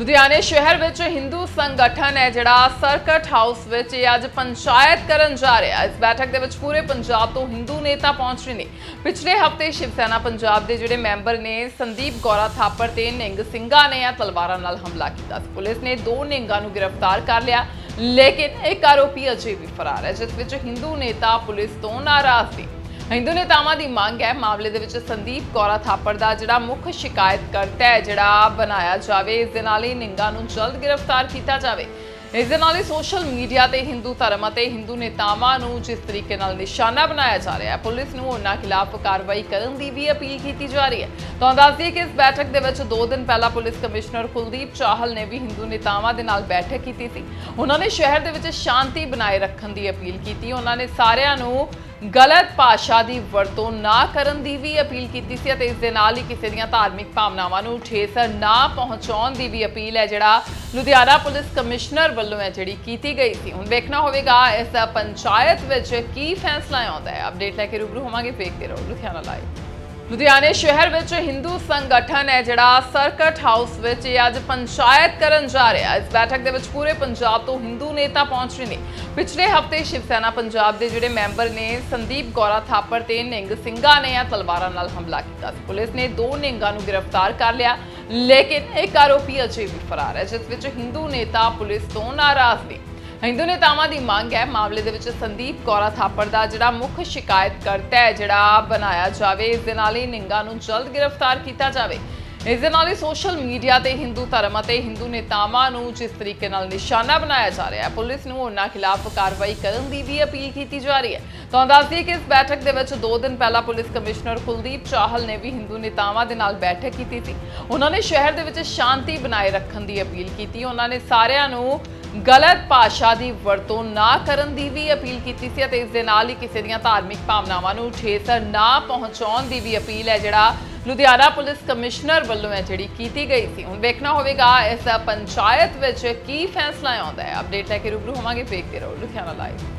ਲੁਧਿਆਣੇ ਸ਼ਹਿਰ ਵਿੱਚ ਹਿੰਦੂ ਸੰਗਠਨ ਹੈ ਜਿਹੜਾ ਸਰਕਟ ਹਾਊਸ ਵਿੱਚ ਇਹ ਅੱਜ ਪੰਚਾਇਤ ਕਰਨ ਜਾ ਰਿਹਾ ਇਸ ਬੈਠਕ ਦੇ ਵਿੱਚ ਪੂਰੇ ਪੰਜਾਬ ਤੋਂ ਹਿੰਦੂ ਨੇਤਾ ਪਹੁੰਚ ਰਹੇ ਨੇ। ਪਿਛਲੇ ਹਫ਼ਤੇ ਸ਼ਿਵ ਸੈਨਾ ਪੰਜਾਬ ਦੇ ਜਿਹੜੇ ਮੈਂਬਰ ਨੇ, ਸੰਦੀਪ ਗੌਰਾ ਥਾਪਰ ਤੇ ਨਿੰਗ ਸਿੰਘਾ ਨੇ ਆ ਤਲਵਾਰਾਂ ਨਾਲ ਹਮਲਾ ਕੀਤਾ ਸੀ। ਪੁਲਿਸ ਨੇ ਦੋ ਨਿੰਗਾਂ ਨੂੰ ਗ੍ਰਿਫਤਾਰ ਕਰ ਲਿਆ, ਲੇਕਿਨ ਇੱਕ ਆਰੋਪੀ ਅਜੇ ਵੀ ਫਰਾਰ ਹੈ, ਜਿਸ ਵਿੱਚ ਹਿੰਦੂ ਨੇਤਾ ਪੁਲਿਸ ਤੋਂ ਨਾਰਾਜ਼ ਸੀ। ਹਿੰਦੂ ਨੇਤਾਵਾਂ ਦੀ ਮੰਗ ਹੈ ਮਾਮਲੇ ਦੇ ਵਿੱਚ ਸੰਦੀਪ ਕੌਰਾ ਥਾਪੜ ਦਾ ਜਿਹੜਾ ਮੁੱਖ ਸ਼ਿਕਾਇਤਕਰਤਾ ਹੈ, ਜਿਹੜਾ ਬਣਾਇਆ ਜਾਵੇ। ਇਸ ਦੇ ਨਾਲ ਹੀ ਨਿੰਗਾ ਨੂੰ ਜਲਦ ਗ੍ਰਿਫਤਾਰ ਕੀਤਾ ਜਾਵੇ। ਇਸ ਦੇ ਨਾਲ ਹੀ ਸੋਸ਼ਲ ਮੀਡੀਆ ਤੇ ਹਿੰਦੂ ਧਰਮ ਅਤੇ ਹਿੰਦੂ ਨੇਤਾਵਾਂ ਨੂੰ ਜਿਸ ਤਰੀਕੇ ਨਾਲ ਨਿਸ਼ਾਨਾ ਬਣਾਇਆ ਜਾ ਰਿਹਾ ਹੈ, ਪੁਲਿਸ ਨੂੰ ਉਹਨਾਂ ਖਿਲਾਫ ਕਾਰਵਾਈ ਕਰਨ ਦੀ ਵੀ ਅਪੀਲ ਕੀਤੀ ਜਾ ਰਹੀ ਹੈ। ਤੁਹਾਨੂੰ ਦੱਸ ਦਈਏ ਕਿ ਇਸ ਬੈਠਕ ਦੇ ਵਿੱਚ 2 ਦਿਨ ਪਹਿਲਾਂ ਪੁਲਿਸ ਕਮਿਸ਼ਨਰ ਕੁਲਦੀਪ ਚਾਹਲ ਨੇ ਵੀ ਹਿੰਦੂ ਨੇਤਾਵਾਂ ਦੇ ਨਾਲ ਬੈਠਕ ਕੀਤੀ ਸੀ। ਉਹਨਾਂ ਨੇ ਸ਼ਹਿਰ ਦੇ ਵਿੱਚ ਸ਼ਾਂਤੀ ਬਣਾਏ ਰੱਖਣ ਦੀ ਅਪੀਲ ਕੀਤੀ। ਉਹਨਾਂ ਨੇ ਸਾਰਿਆਂ ਨੂੰ ਗਲਤ ਭਾਸ਼ਾ ਦੀ ਵਰਤੋਂ ਨਾ ਕਰਨ ਦੀ ਵੀ ਅਪੀਲ ਕੀਤੀ ਸੀ ਅਤੇ ਇਸ ਦੇ ਨਾਲ ਹੀ ਕਿਸੇ ਦੀਆਂ ਧਾਰਮਿਕ ਭਾਵਨਾਵਾਂ ਨੂੰ ਠੇਸ ਨਾ ਪਹੁੰਚਾਉਣ ਦੀ ਵੀ ਅਪੀਲ ਹੈ, ਜਿਹੜਾ ਲੁਧਿਆਣਾ ਪੁਲਿਸ ਕਮਿਸ਼ਨਰ ਵੱਲੋਂ ਹੈ ਜਿਹੜੀ ਕੀਤੀ ਗਈ ਸੀ। ਹੁਣ ਵੇਖਣਾ ਹੋਵੇਗਾ ਇਸ ਪੰਚਾਇਤ ਵਿੱਚ ਕੀ ਫੈਸਲਾ ਆਉਂਦਾ ਹੈ। ਅਪਡੇਟ ਲੈ ਕੇ ਰੂਬਰੂ ਹੋਵਾਂਗੇ, ਵੇਖਦੇ ਰਹੋ ਲੁਧਿਆਣਾ ਲਾਈਵ। ਲੁਧਿਆਣੇ ਸ਼ਹਿਰ ਵਿੱਚ ਹਿੰਦੂ ਸੰਗਠਨ ਹੈ ਜਿਹੜਾ ਸਰਕਟ ਹਾਊਸ ਵਿੱਚ ਇਹ ਅੱਜ ਪੰਚਾਇਤ ਕਰਨ ਜਾ ਰਿਹਾ ਇਸ ਬੈਠਕ ਦੇ ਵਿੱਚ ਪੂਰੇ ਪੰਜਾਬ ਤੋਂ ਹਿੰਦੂ ਨੇਤਾ ਪਹੁੰਚ ਰਹੇ ਨੇ। ਪਿਛਲੇ ਹਫ਼ਤੇ ਸ਼ਿਵ ਸੈਨਾ ਪੰਜਾਬ ਦੇ ਜਿਹੜੇ ਮੈਂਬਰ ਨੇ, ਸੰਦੀਪ ਗੌਰਾ ਥਾਪਰ ਤੇ ਨਿੰਗ ਸਿੰਘਾ ਨੇ ਆ ਤਲਵਾਰਾਂ ਨਾਲ ਹਮਲਾ ਕੀਤਾ ਸੀ। ਪੁਲਿਸ ਨੇ ਦੋ ਨਿੰਗਾਂ ਨੂੰ ਗ੍ਰਿਫਤਾਰ ਕਰ ਲਿਆ, ਲੇਕਿਨ ਇੱਕ ਆਰੋਪੀ ਅਜੇ ਵੀ ਫਰਾਰ ਹੈ, ਜਿਸ ਵਿੱਚ ਹਿੰਦੂ ਨੇਤਾ ਪੁਲਿਸ ਤੋਂ ਨਾਰਾਜ਼ ਨੇ। ਹਿੰਦੂ ਨੇਤਾਵਾਂ ਦੀ ਮੰਗ ਹੈ। ਮਾਮਲੇ ਦੇ ਵਿੱਚ ਸੰਦੀਪ ਕੌਰਾ ਥਾਪੜ ਦਾ ਜਿਹੜਾ ਮੁੱਖ ਸ਼ਿਕਾਇਤਕਰਤਾ ਹੈ, ਜਿਹੜਾ ਬਣਾਇਆ ਜਾਵੇ, ਇਸ ਦੇ ਨਾਲ ਹੀ ਨਿੰਗਾ ਨੂੰ ਜਲਦ ਗ੍ਰਿਫਤਾਰ ਕੀਤਾ ਜਾਵੇ। ਇਸ ਦੇ ਨਾਲ ਹੀ ਸੋਸ਼ਲ ਮੀਡੀਆ ਤੇ ਹਿੰਦੂ ਧਰਮ ਅਤੇ ਹਿੰਦੂ ਨੇਤਾਵਾਂ ਨੂੰ ਜਿਸ ਤਰੀਕੇ ਨਾਲ ਨਿਸ਼ਾਨਾ ਬਣਾਇਆ ਜਾ ਰਿਹਾ ਹੈ, ਪੁਲਿਸ ਨੂੰ ਉਹਨਾਂ ਖਿਲਾਫ ਕਾਰਵਾਈ ਕਰਨ ਦੀ ਵੀ ਅਪੀਲ ਕੀਤੀ ਜਾ ਰਹੀ ਹੈ। ਤੁਹਾਨੂੰ ਦੱਸਦੀ ਕਿ ਇਸ ਬੈਠਕ ਦੇ ਵਿੱਚ 2 ਦਿਨ ਪਹਿਲਾਂ ਪੁਲਿਸ ਕਮਿਸ਼ਨਰ ਕੁਲਦੀਪ ਚਾਹਲ ਨੇ ਵੀ ਹਿੰਦੂ ਨੇਤਾਵਾਂ ਦੇ ਨਾਲ ਬੈਠਕ ਕੀਤੀ ਸੀ। ਉਹਨਾਂ ਨੇ ਸ਼ਹਿਰ ਦੇ ਵਿੱਚ ਸ਼ਾਂਤੀ ਬਣਾਏ ਰੱਖਣ ਦੀ ਅਪੀਲ ਕੀਤੀ। ਉਹਨਾਂ ਨੇ ਸਾਰਿਆਂ ਨੂੰ ਗਲਤ ਭਾਸ਼ਾ ਦੀ ਵਰਤੋਂ ਨਾ ਕਰਨ ਦੀ ਵੀ ਅਪੀਲ ਕੀਤੀ ਸੀ ਅਤੇ ਇਸ ਦੇ ਨਾਲ ਹੀ ਕਿਸੇ ਦੀਆਂ ਧਾਰਮਿਕ ਭਾਵਨਾਵਾਂ ਨੂੰ ਠੇਸ ਨਾ ਪਹੁੰਚਾਉਣ ਦੀ ਵੀ ਅਪੀਲ ਹੈ, ਜਿਹੜਾ ਲੁਧਿਆਣਾ ਪੁਲਿਸ ਕਮਿਸ਼ਨਰ ਵੱਲੋਂ ਹੈ ਜਿਹੜੀ ਕੀਤੀ ਗਈ ਸੀ। ਹੁਣ ਵੇਖਣਾ ਹੋਵੇਗਾ ਇਸ ਪੰਚਾਇਤ ਵਿੱਚ ਕੀ ਫੈਸਲਾ ਆਉਂਦਾ ਹੈ। ਅਪਡੇਟ ਲੈ ਕੇ ਰੂਬਰੂ ਹੋਵਾਂਗੇ, ਵੇਖਦੇ ਰਹੋ ਲੁਧਿਆਣਾ ਲਾਈਵ